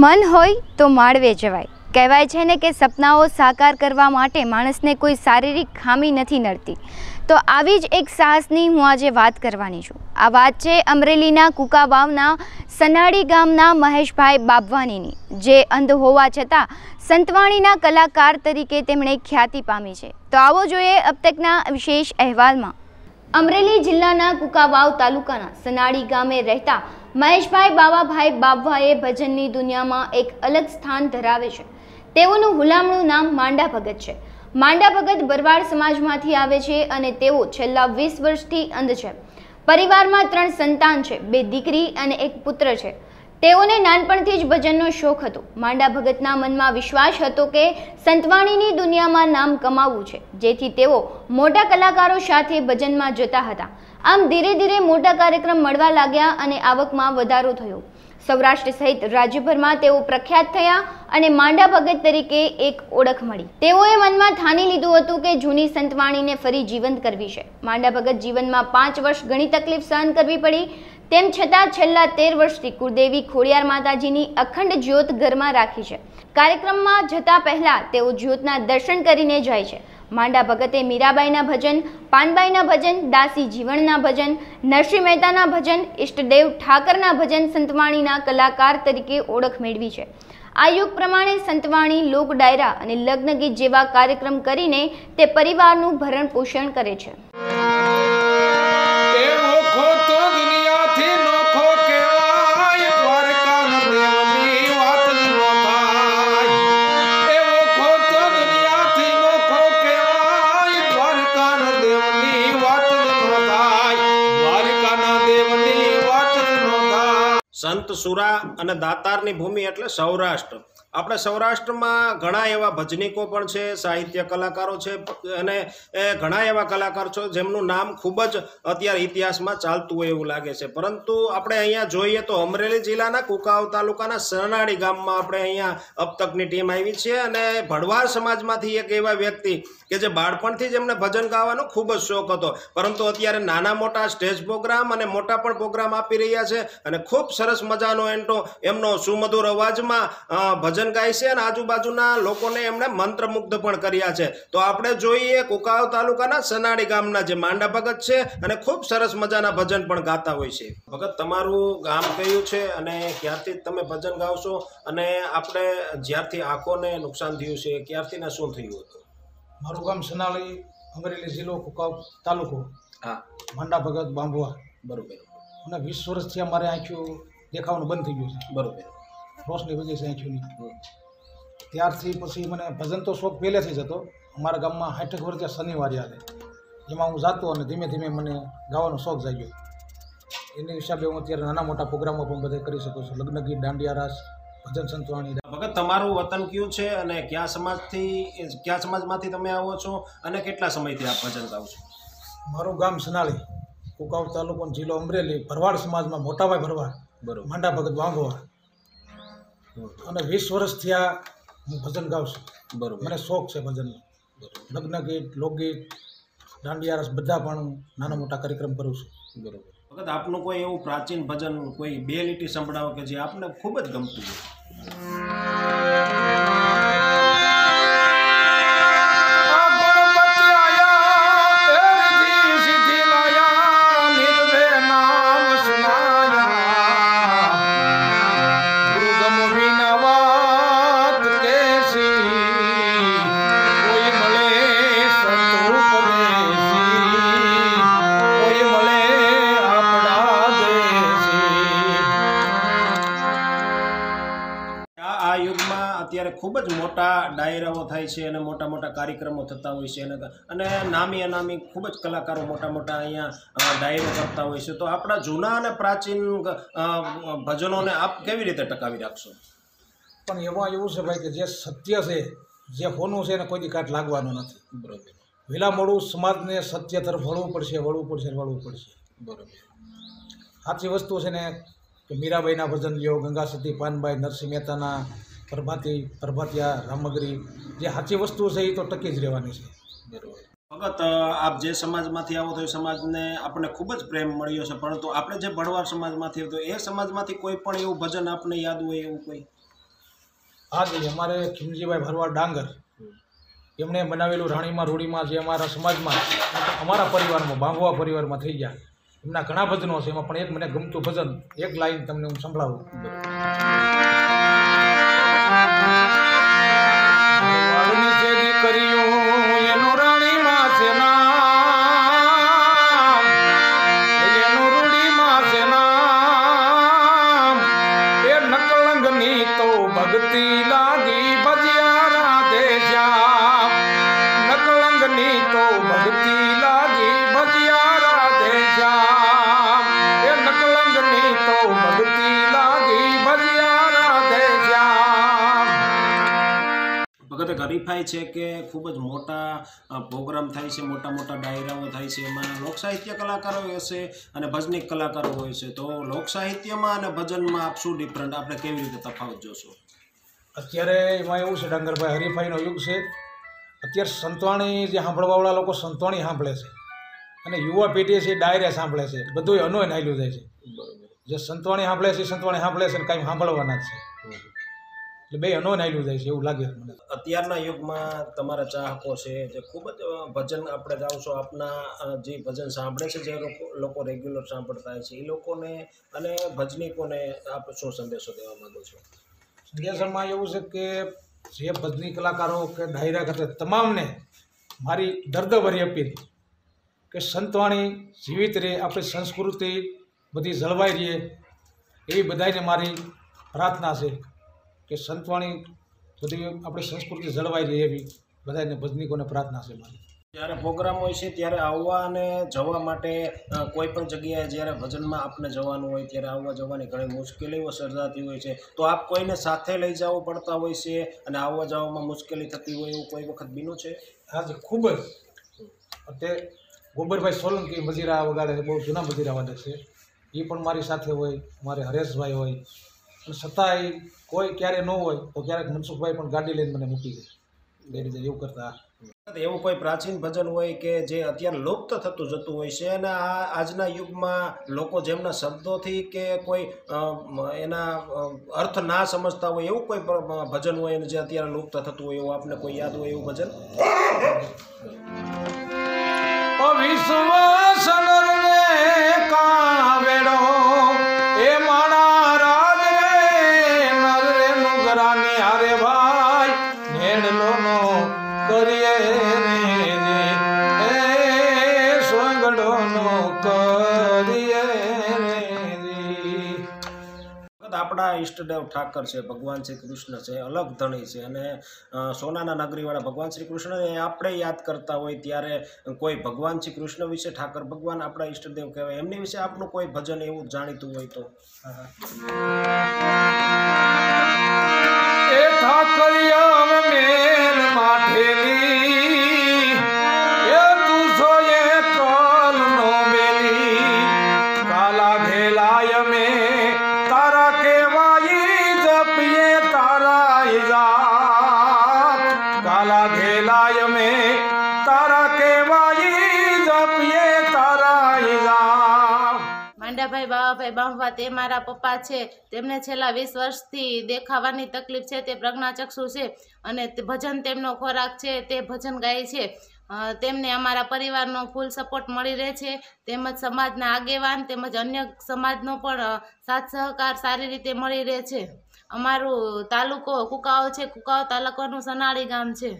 મન હોય તો માળવે જવાય. કહેવાય છે ને કે સપનાઓ સાકાર કરવા માટે માણસને કોઈ શારીરિક ખામી નથી નડતી. તો આવી જ એક સાહસની હું આજે વાત કરવાની છું. આ વાત છે અમરેલીના કુકાવાવના સનાડી ગામના મહેશભાઈ બાબવાનીની, જે અંધ હોવા છતાં સંતવાણીના કલાકાર તરીકે તેમણે ખ્યાતિ પામી છે. તો આવો જોઈએ અબતકના વિશેષ અહેવાલમાં. અમરેલી જિલ્લાના કુકાવાવ તાલુકાના સનાડી ગામે રહેતા મહેશભાઈ બાવાભાઈ બાબવાએ ભજનની દુનિયામાં એક અલગ સ્થાન ધરાવે છે. તેઓનું હુલામણું નામ માંડા ભગત છે. માંડા ભગત બરવાડ સમાજમાંથી આવે છે અને તેઓ છેલ્લા વીસ વર્ષથી અંધ છે. પરિવારમાં ત્રણ સંતાન છે, બે દીકરી અને એક પુત્ર છે. તેઓને નાનપણથી જ ભજનનો શોખ હતો. માંડા ભગતના મનમાં વિશ્વાસ હતો કે સંતવાણીની દુનિયામાં નામ કમાવવું છે, જેથી તેઓ મોટા કલાકારો સાથે ભજનમાં જતા હતા. આમ ધીરે ધીરે મોટા કાર્યક્રમ મળવા લાગ્યા અને આવકમાં વધારો થયો. સૌરાષ્ટ્ર સહિત રાજ્યભરમાં તેઓ પ્રખ્યાત થયા અને માંડા ભગત તરીકે એક ઓળખ મળી. તેઓએ મનમાં ઠાની લીધું હતું કે જૂની સંતવાણીને ફરી જીવંત કરવી છે. માંડા ભગત જીવનમાં પાંચ વર્ષ ઘણી તકલીફ સહન કરવી પડી. તેમ છતાં છેલ્લા તેર વર્ષથી કુળદેવી ખોડિયાર માતાજીની અખંડ જ્યોત ઘરમાં રાખી છે. કાર્યક્રમમાં જતા પહેલા તેઓ જ્યોતના દર્શન કરીને જાય છે. માંડા ભગતે મીરાબાઈના ભજન, પાનબાઈના ભજન, દાસી જીવણના ભજન, નરસિંહ મહેતાના ભજન, ઈષ્ટદેવ ઠાકરના ભજન સંતવાણીના કલાકાર તરીકે ઓળખ મેળવી છે. આ યુગ પ્રમાણે સંતવાણી લોક ડાયરા અને લગ્ન ગીત જેવા કાર્યક્રમ કરીને તે પરિવારનું ભરણ પોષણ કરે છે. થાય સંત સુરા અને દાતારની ભૂમિ એટલે સૌરાષ્ટ્ર. આપણે સૌરાષ્ટ્રમાં ઘણા એવા ભજનીકો પણ છે સાહિત્ય કલાકારો છે અને ઘણા એવા કલાકારો છે જેમનું નામ ખૂબ જ અત્યારે ઇતિહાસમાં ચાલતું હોય એવું લાગે છે. પરંતુ આપણે અહીંયા જોઈએ તો અમરેલી જિલ્લાના કુકાવ તાલુકાના સરનાળી ગામમાં આપણે અહીંયા અપતકની ટીમ આવી છે અને ભડવાર સમાજમાંથી એક એવા વ્યક્તિ કે જે બાળપણથી જ એમને ભજન ગાવાનો ખૂબ જ શોખ હતો. પરંતુ અત્યારે નાના મોટા સ્ટેજ પ્રોગ્રામ અને મોટા પણ પ્રોગ્રામ આપી રહ્યા છે અને ખૂબ સરસ મજાનો એન્ટો એમનો સુમધુર અવાજમાં અ, ભજન ગાય છે અને આજુબાજુના લોકોને એમણે મંત્રમુગ્ધ પણ કર્યા છે. તો આપણે જોઈએ કુકાવ તાલુકાના સનાડી ગામના જે માંડા ભગત છે અને ખૂબ સરસ મજાના ભજન પણ ગાતા હોય છે. ભગત તમારું ગામ કયું છે અને ક્યારથી તમે ભજન ગાવશો અને આપણે જ્યારથી આંખોને નુકસાન થયું છે ક્યારથી ને શું થયું હતું? મારું ગામ સનાળી અમરેલી જિલ્લો કુકાવ તાલુકો. હા. માંડા ભગત બાંભવા બરોબર. અને વીસ વર્ષથી અમારે આંખ્યું દેખાવાનું બંધ થઈ ગયું છે. બરોબર. રોશની વજે આંખ્યુંની ત્યારથી પછી મને ભજન તો શોખ પહેલેથી જ હતો. અમારા ગામમાં સાઠક વર્ષે શનિવારે આવે એમાં હું જાતો અને ધીમે ધીમે મને ગાવાનો શોખ જાગ્યો. એની હિસાબે હું અત્યારે નાના મોટા પ્રોગ્રામો પણ બધે કરી શકું છું. લગ્ન ગીત દાંડિયા રાસ ભજન સંતવાણી ભગત તમારું વતન કયું છે અને ક્યાં સમાજથી ક્યાં સમાજમાંથી તમે આવો છો અને કેટલા સમયથી આપ ભજન ગાઓ છો? મારું ગામ સનાળી કુકાવ તાલુકો જિલ્લો અમરેલી ભરવાડ સમાજમાં મોટાભાઈ ભરવાડ બરોબર. માંડા ભગત વાંગોવા અને વીસ વર્ષથી આ હું ભજન ગાઉં છું. બરોબર. મને શોખ છે ભજનનો. લગ્ન ગીત લોકગીત દાંડિયારસ બધા પણ હું નાના મોટા કાર્યક્રમ કરું છું. બરોબર. વખત આપનું કોઈ એવું પ્રાચીન ભજન કોઈ બે લીટી સંભળાવો કે જે આપને ખૂબ જ ગમતું હોય? ખૂબ જ મોટા ડાયરાઓ થાય છે અને મોટા મોટા કાર્યક્રમો થતા હોય છે અને અને નામી અનામી ખૂબ જ કલાકારો મોટા મોટા અહીંયા ડાયરો કરતા હોય છે. તો આપણા જૂના અને પ્રાચીન ભજનોને આપ કેવી રીતે ટકાવી રાખશો? પણ એમાં એવું છે ભાઈ કે જે સત્ય છે જે હોનું છે એને કોઈ દી કાટ લાગવાનું નથી. બરોબર. વહેલા મોડું સમાજને સત્ય તરફ વળવું પડશે વળવું પડશે વળવું પડશે. બરોબર. સાચી વસ્તુ છે ને કે મીરાબાઈના ભજન લ્યો ગંગા સતી પાનબાઈ નરસિંહ મહેતાના પ્રભાતી પ્રભાતિયા રામગરી જે સાચી વસ્તુ છે એ તો ટકી જ રહેવાની છે. બરાબર. ભગત આપ જે સમાજમાંથી આવો તો એ સમાજને આપણને ખૂબ જ પ્રેમ મળ્યો છે પરંતુ આપણે જે ભણવાર સમાજમાંથી તો એ સમાજમાંથી કોઈ પણ એવું ભજન આપને યાદ હોય એવું કોઈ? આ જી અમારે ખીમજીભાઈ ભરવાડ ડાંગર. એમણે બનાવેલું રાણીમાં રૂડીમાં જે અમારા સમાજમાં અમારા પરિવારમાં બાંભવા પરિવારમાં થઈ ગયા. એમના ઘણા ભજનો છે એમાં પણ એક મને ગમતું ભજન એક લાઈન તમને હું સંભળાવું. करियो હરીફાઈ છે કે ખૂબ જ મોટા પ્રોગ્રામ થાય છે મોટા મોટા ડાયરાઓ થાય છે. એમાં લોકસાહિત્ય કલાકારો હશે અને ભજનિક કલાકારો હોય છે. તો લોકસાહિત્યમાં અને ભજનમાં આપ શું ડિફરન્ટ આપણે કેવી રીતે તફાવત જોશો? અત્યારે એમાં એવું છે ડાંગરભાઈ હરીફાઈનો યુગ છે. અત્યારે સંતવાણી જે સાંભળવાવાળા લોકો સંતવાણી સાંભળે છે. અને યુવા પેઢી છે એ ડાયરે સાંભળે છે. બધું અનોય નાયલું જાય છે. જે સંતવાણી સાંભળે છે એ સંતવાણી સાંભળે છે ને કાંઈ સાંભળવાના જ છે. એટલે બે અનોન નાયલું જાય છે એવું લાગે મને. અત્યારના યુગમાં તમારા ચાહકો છે જે ખૂબ જ ભજન આપણે ગાઓ છો આપના જે ભજન સાંભળે છે જે લોકો લોકો રેગ્યુલર સાંભળતા હોય છે એ લોકોને અને ભજનીકોને આપ શું સંદેશો દેવા માગો છો? સંદેશમાં એવું છે કે જે ભજની કલાકારો કે ડાયરા કરતા તમામને મારી દર્દભરી અપીલ કે સંતવાણી જીવિત રહે આપણી સંસ્કૃતિ બધી જળવાઈ રહે એવી બધાને મારી પ્રાર્થના છે. કે સંતવાણી બધી આપણી સંસ્કૃતિ જળવાઈ રહે એવી બધાને ભજનીકોને પ્રાર્થના છે મારી. જ્યારે પ્રોગ્રામ હોય છે ત્યારે આવવા અને જવા માટે કોઈ પણ જગ્યાએ જ્યારે ભજનમાં આપને જવાનું હોય ત્યારે આવવા જવાની ઘણી મુશ્કેલીઓ સર્જાતી હોય છે. તો આપ કોઈને સાથે લઈ જવું પડતા હોય છે અને આવવા જવામાં મુશ્કેલી થતી હોય એવું કોઈ વખત બીનું છે? આજે ખૂબ જ. અત્યારે ગોબરભાઈ સોલંકી મજીરા વગાડે બહુ જૂના મજીરા વાદક છે. એ પણ મારી સાથે હોય મારે હરેશભાઈ હોય અને છતાંય કોઈ ક્યારે ન હોય તો ક્યારેક મનસુખભાઈ પણ ગાડી લઈને મને મૂકી દે. એ રીતે એવું કરતા એવું કોઈ પ્રાચીન ભજન હોય કે જે અત્યારે લુપ્ત થતું જતું હોય છે? અને આ આજના યુગમાં લોકો જેમના શબ્દોથી કે કોઈ એના અર્થ ના સમજતા હોય એવું કોઈ ભજન હોય અને જે અત્યારે લુપ્ત થતું હોય એવું આપને કોઈ યાદ હોય એવું ભજન? વિશ્વાસ કાવેડો ઈષ્ટદેવ ઠાકર છે, ભગવાન શ્રી કૃષ્ણ છે, અલગ ધણી છે અને સોનાના નગરીવાળા ભગવાન શ્રી કૃષ્ણને આપણે યાદ કરતા હોય ત્યારે કોઈ ભગવાન શ્રી કૃષ્ણ વિશે, ઠાકર ભગવાન આપણા ઈષ્ટદેવ કહેવાય. એમની વિશે આપણું કોઈ ભજન એવું જાણીતું હોય તો? ઠાકરિયા માઠેલી ઇજાત માંડાભાઈ બાવાભાઈ બાંભવા તે મારા પપ્પા છે. તેમને છેલ્લા વીસ વર્ષથી દેખાવાની તકલીફ છે. તે પ્રજ્ઞાચક્ષુ છે અને ભજન તેમનો ખોરાક છે. તે ભજન ગાય છે. તેમને અમારા પરિવારનો ફૂલ સપોર્ટ મળી રહે છે. તેમજ સમાજના આગેવાન તેમજ અન્ય સમાજનો પણ સાથ સહકાર સારી રીતે મળી રહે છે. અમારું તાલુકો કુકાઓ છે. કુકાઓ તાલુકાનું સનાળી ગામ છે.